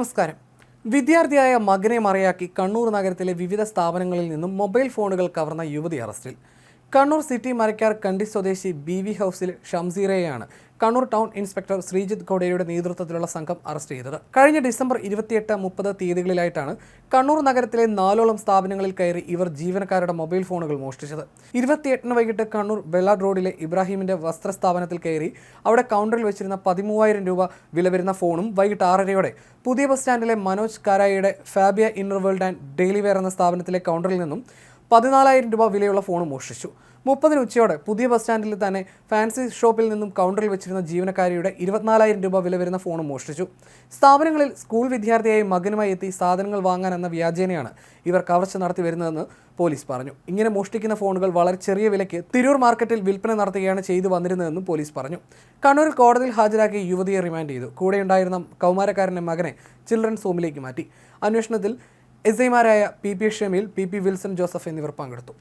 നമസ്കാരം. വിദ്യാർത്ഥിയായ മകനെ മറയാക്കി കണ്ണൂർ നഗരത്തിലെ വിവിധ സ്ഥാപനങ്ങളിൽ നിന്നും മൊബൈൽ ഫോണുകൾ കവർന്ന യുവതി അറസ്റ്റിൽ. കണ്ണൂർ സിറ്റി മരക്കാർ കണ്ടി സ്വദേശി ബി വി ഹൗസിൽ ഷംസീറയെയാണ് കണ്ണൂർ ടൗൺ ഇൻസ്പെക്ടർ ശ്രീജിത്ത് ഗോഡയുടെ നേതൃത്വത്തിലുള്ള സംഘം അറസ്റ്റ് ചെയ്തത്. കഴിഞ്ഞ ഡിസംബർ ഇരുപത്തിയെട്ട് മുപ്പത് തീയതികളിലായിട്ടാണ് കണ്ണൂർ നഗരത്തിലെ നാലോളം സ്ഥാപനങ്ങളിൽ കയറി ഇവർ ജീവനക്കാരുടെ മൊബൈൽ ഫോണുകൾ മോഷ്ടിച്ചത്. ഇരുപത്തിയെട്ടിന് വൈകിട്ട് കണ്ണൂർ വെള്ളാട് റോഡിലെ ഇബ്രാഹിമിന്റെ വസ്ത്രസ്ഥാപനത്തിൽ കയറി അവിടെ കൗണ്ടറിൽ വെച്ചിരുന്ന പതിമൂവായിരം രൂപ വില വരുന്ന ഫോണും വൈകിട്ട് ആറരയോടെ പുതിയ ബസ് സ്റ്റാൻഡിലെ Manoj കാരായിയുടെ Fabia inner world and daily wear എന്ന സ്ഥാപനത്തിലെ കൗണ്ടറിൽ നിന്നും പതിനാലായിരം രൂപ വിലയുള്ള ഫോൺ മോഷ്ടിച്ചു. മുപ്പതിന് ഉച്ചയോടെ പുതിയ ബസ് സ്റ്റാൻഡിൽ തന്നെ ഫാൻസി ഷോപ്പിൽ നിന്നും കൗണ്ടറിൽ വെച്ചിരുന്ന ജീവനക്കാരിയുടെ ഇരുപത്തിനാലായിരം രൂപ വില വരുന്ന ഫോൺ മോഷ്ടിച്ചു. സ്ഥാപനങ്ങളിൽ സ്കൂൾ വിദ്യാർത്ഥിയായി മകനുമായി എത്തി സാധനങ്ങൾ വാങ്ങാൻ എന്ന വ്യാജേനയാണ് ഇവർ കവർച്ച നടത്തി വരുന്നതെന്ന് പോലീസ് പറഞ്ഞു. ഇങ്ങനെ മോഷ്ടിക്കുന്ന ഫോണുകൾ വളരെ ചെറിയ വിലയ്ക്ക് തിരൂർ മാർക്കറ്റിൽ വിൽപ്പന നടത്തുകയാണ് ചെയ്തു വന്നിരുന്നതെന്നും പോലീസ് പറഞ്ഞു. കണ്ണൂരിൽ കോടതിയിൽ ഹാജരാക്കി യുവതിയെ റിമാൻഡ് ചെയ്തു. കൂടെയുണ്ടായിരുന്ന കൗമാരക്കാരന്റെ മകനെ ചിൽഡ്രൻസ് ഹോമിലേക്ക് മാറ്റി. അന്വേഷണത്തിൽ എസ് ഐമാരായ P P Shameel P P Wilson Joseph എന്നിവർ പങ്കെടുത്തു.